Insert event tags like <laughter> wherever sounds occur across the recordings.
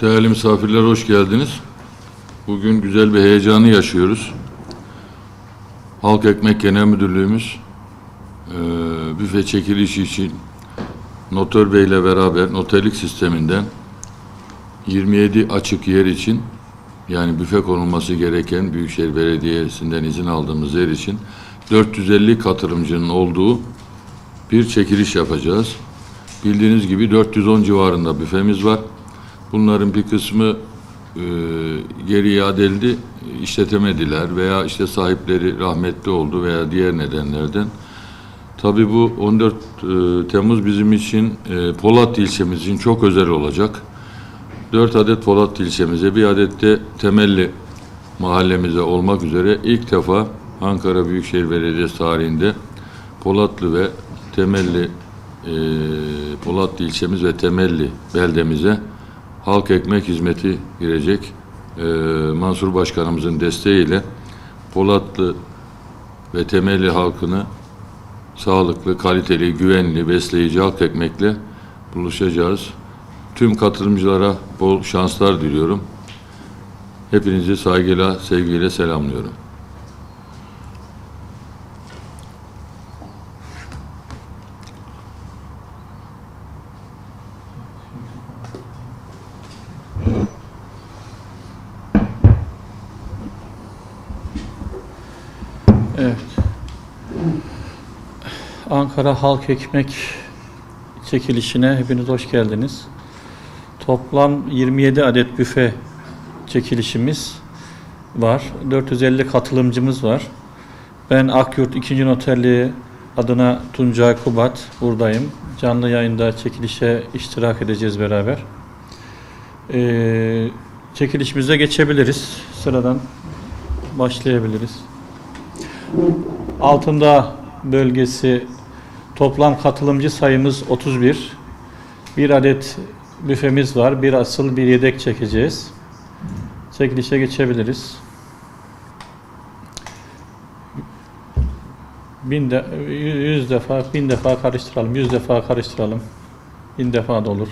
Değerli misafirler hoş geldiniz. Bugün güzel bir heyecanı yaşıyoruz. Halk Ekmek Genel Müdürlüğümüz eee büfe çekilişi için notör Bey ile beraber noterlik sisteminden 27 açık yer için yani büfe konulması gereken Büyükşehir Belediyesi'nden izin aldığımız yer için 450 katılımcının olduğu bir çekiliş yapacağız. Bildiğiniz gibi 410 civarında büfemiz var. Bunların bir kısmı e, geri iade edildi, işletemediler veya işte sahipleri rahmetli oldu veya diğer nedenlerden. Tabii bu 14 e, Temmuz bizim için e, Polat ilçemiz için çok özel olacak. 4 adet Polat ilçemize, bir adet de Temelli mahallemize olmak üzere ilk defa Ankara Büyükşehir Belediyesi tarihinde Polatlı ve Temelli e, Polatlı ilçemiz ve Temelli beldemize halk ekmek hizmeti girecek. E, Mansur Başkanımızın desteğiyle Polatlı ve Temelli halkını sağlıklı, kaliteli, güvenli, besleyici halk ekmekle buluşacağız. Tüm katılımcılara bol şanslar diliyorum. Hepinizi saygıyla, sevgiyle selamlıyorum. Evet. Ankara Halk Ekmek çekilişine hepiniz hoş geldiniz. Toplam 27 adet büfe çekilişimiz var. 450 katılımcımız var. Ben Akyurt 2. Noterliği adına Tuncay Kubat buradayım. Canlı yayında çekilişe iştirak edeceğiz beraber. Ee, çekilişimize geçebiliriz. Sıradan başlayabiliriz. Altında bölgesi toplam katılımcı sayımız 31. Bir adet büfemiz var. Bir asıl bir yedek çekeceğiz. Çekilişe geçebiliriz. Bin de, yüz defa, bin defa karıştıralım. Yüz defa karıştıralım. Bin defa da olur.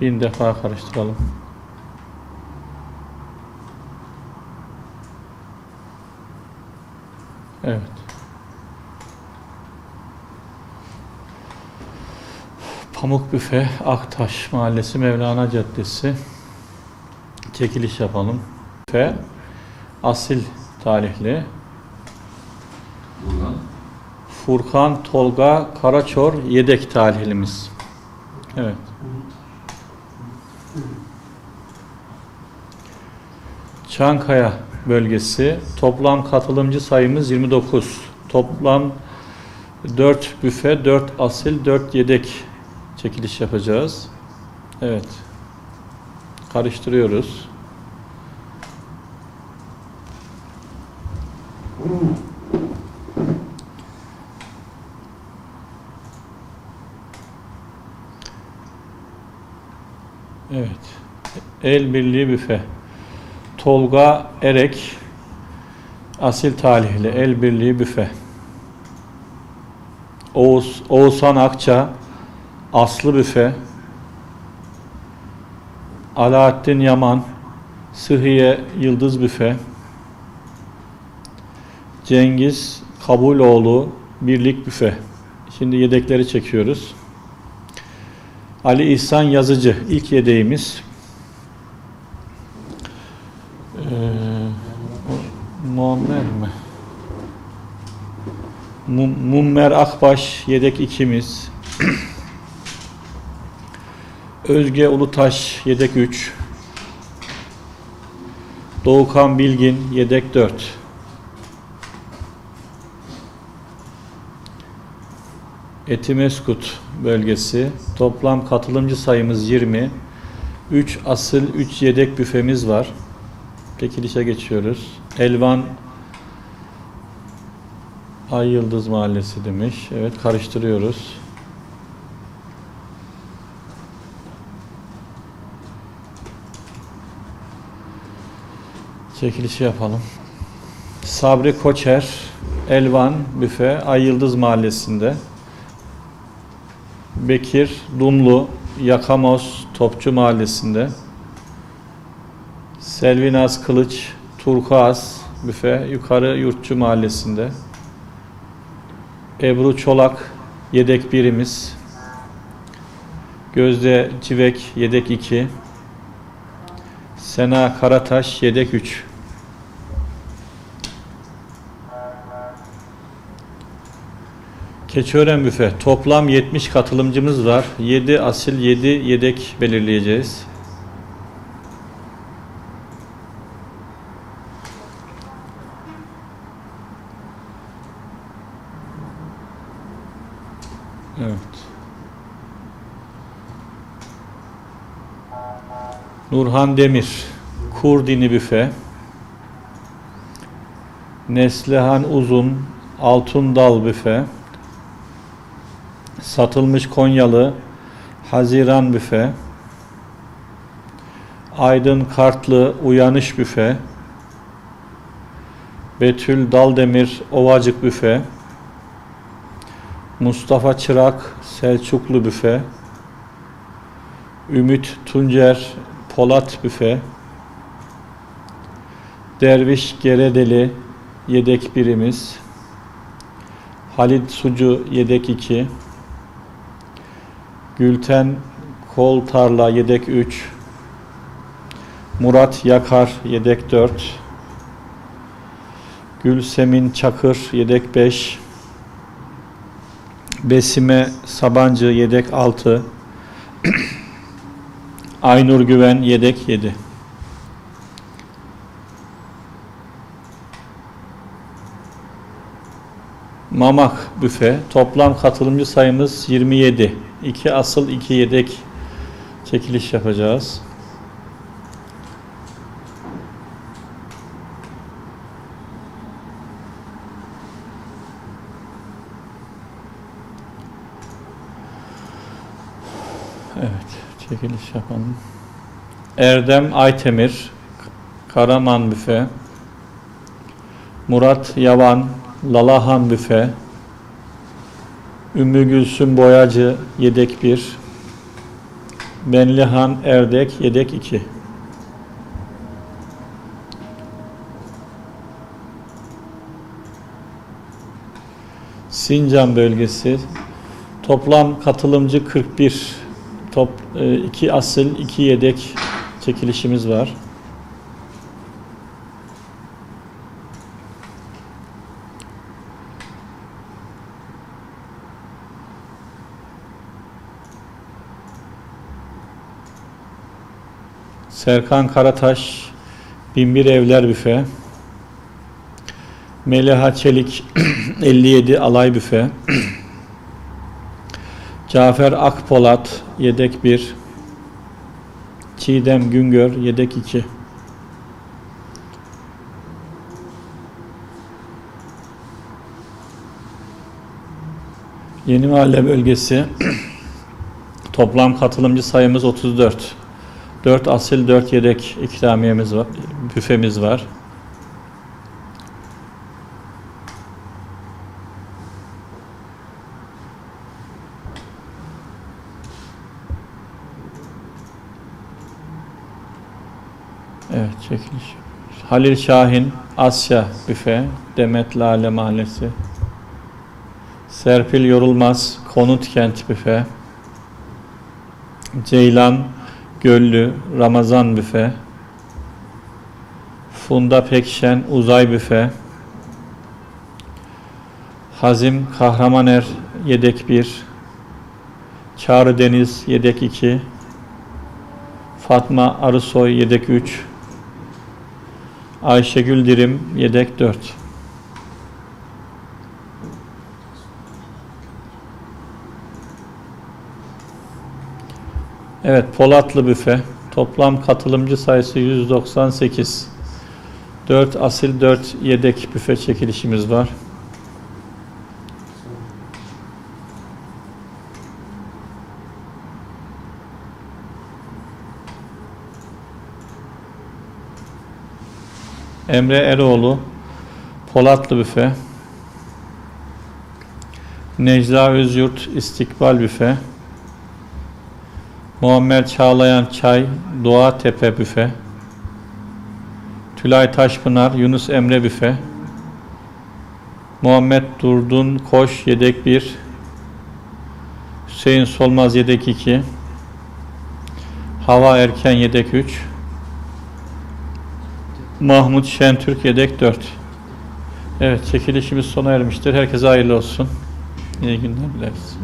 Bin defa karıştıralım. Evet. Pamuk Büfe, Aktaş Mahallesi, Mevlana Caddesi. Çekiliş yapalım. Büfe, asil. Buradan Furkan Tolga Karaçor yedek talihlimiz. Evet. Çankaya bölgesi toplam katılımcı sayımız 29. Toplam 4 büfe, 4 asil, 4 yedek çekiliş yapacağız. Evet. Karıştırıyoruz. Evet. El Birliği Büfe. Tolga Erek Asil Talihli El Birliği Büfe. Oğuz, Oğuzhan Akça Aslı Büfe. Alaaddin Yaman Sıhhiye Yıldız Büfe. Cengiz Kabuloğlu Birlik Büfe. Şimdi yedekleri çekiyoruz. Ali İhsan Yazıcı ilk yedeğimiz. Ee, Muammer mi? Mum- Mummer Akbaş yedek ikimiz. <clears throat> Özge Ulutaş yedek 3. Doğukan Bilgin yedek 4. Etimeskut bölgesi. Toplam katılımcı sayımız 20. 3 asıl 3 yedek büfemiz var. Çekilişe geçiyoruz. Elvan Ay Yıldız Mahallesi demiş. Evet karıştırıyoruz. Çekilişi yapalım. Sabri Koçer, Elvan Büfe, Ay Yıldız Mahallesi'nde. Bekir Dumlu Yakamoz Topçu Mahallesi'nde. Selvinaz Kılıç Turkuaz Büfe Yukarı Yurtçu Mahallesi'nde. Ebru Çolak yedek birimiz. Gözde Civek yedek 2. Sena Karataş yedek 3. Keçiören Büfe toplam 70 katılımcımız var. 7 asil 7 yedek belirleyeceğiz. Evet. Nurhan Demir, Kurdini Büfe, Neslihan Uzun, Altun Dal Büfe, Satılmış Konyalı, Haziran Büfe, Aydın Kartlı, Uyanış Büfe, Betül Daldemir, Ovacık Büfe, Mustafa Çırak, Selçuklu Büfe, Ümit Tuncer, Polat Büfe, Derviş Geredeli, yedek birimiz, Halit Sucu, yedek 2, Gülten Kol Tarla, yedek 3, Murat Yakar, yedek 4, Gülsemin Çakır, yedek 5, Besime Sabancı yedek 6. <clears throat> Aynur Güven yedek 7. Mamak büfe toplam katılımcı sayımız 27. 2 asıl 2 yedek çekiliş yapacağız. Evet, çekiliş yapalım. Erdem Aytemir, Karaman Büfe, Murat Yavan, Lalahan Büfe, Ümmü Gülsüm Boyacı, yedek 1, Benlihan Erdek, yedek 2. Sincan bölgesi. Toplam katılımcı 41 top 2 asıl 2 yedek çekilişimiz var. Serkan Karataş Binbir Evler Büfe Meliha Çelik <clears throat> 57 Alay Büfe <clears throat> Cafer Akpolat yedek 1 Çiğdem Güngör yedek 2 Yeni Mahalle bölgesi. <clears throat> Toplam katılımcı sayımız 34 4 asil 4 yedek ikramiyemiz var büfemiz var Evet çekiliş. Halil Şahin, Asya Büfe, Demet Lale Mahallesi. Serpil Yorulmaz, Konut Kent Büfe. Ceylan Göllü, Ramazan Büfe. Funda Pekşen, Uzay Büfe. Hazim Kahramaner, Yedek 1. Çağrı Deniz, Yedek 2. Fatma Arısoy, Yedek 3. Ayşegül Dirim yedek 4. Evet Polatlı büfe. Toplam katılımcı sayısı 198. 4 asil 4 yedek büfe çekilişimiz var. Emre Eroğlu, Polatlı Büfe, Necla Özyurt, İstikbal Büfe, Muammer Çağlayan Çay, Doğa Tepe Büfe. Tülay Taşpınar, Yunus Emre Büfe. Muhammed Durdun Koş yedek 1. Hüseyin Solmaz yedek 2. Hava Erken yedek 3. Mahmut Şentürk yedek 4. Evet çekilişimiz sona ermiştir. Herkese hayırlı olsun. İyi günler dileriz.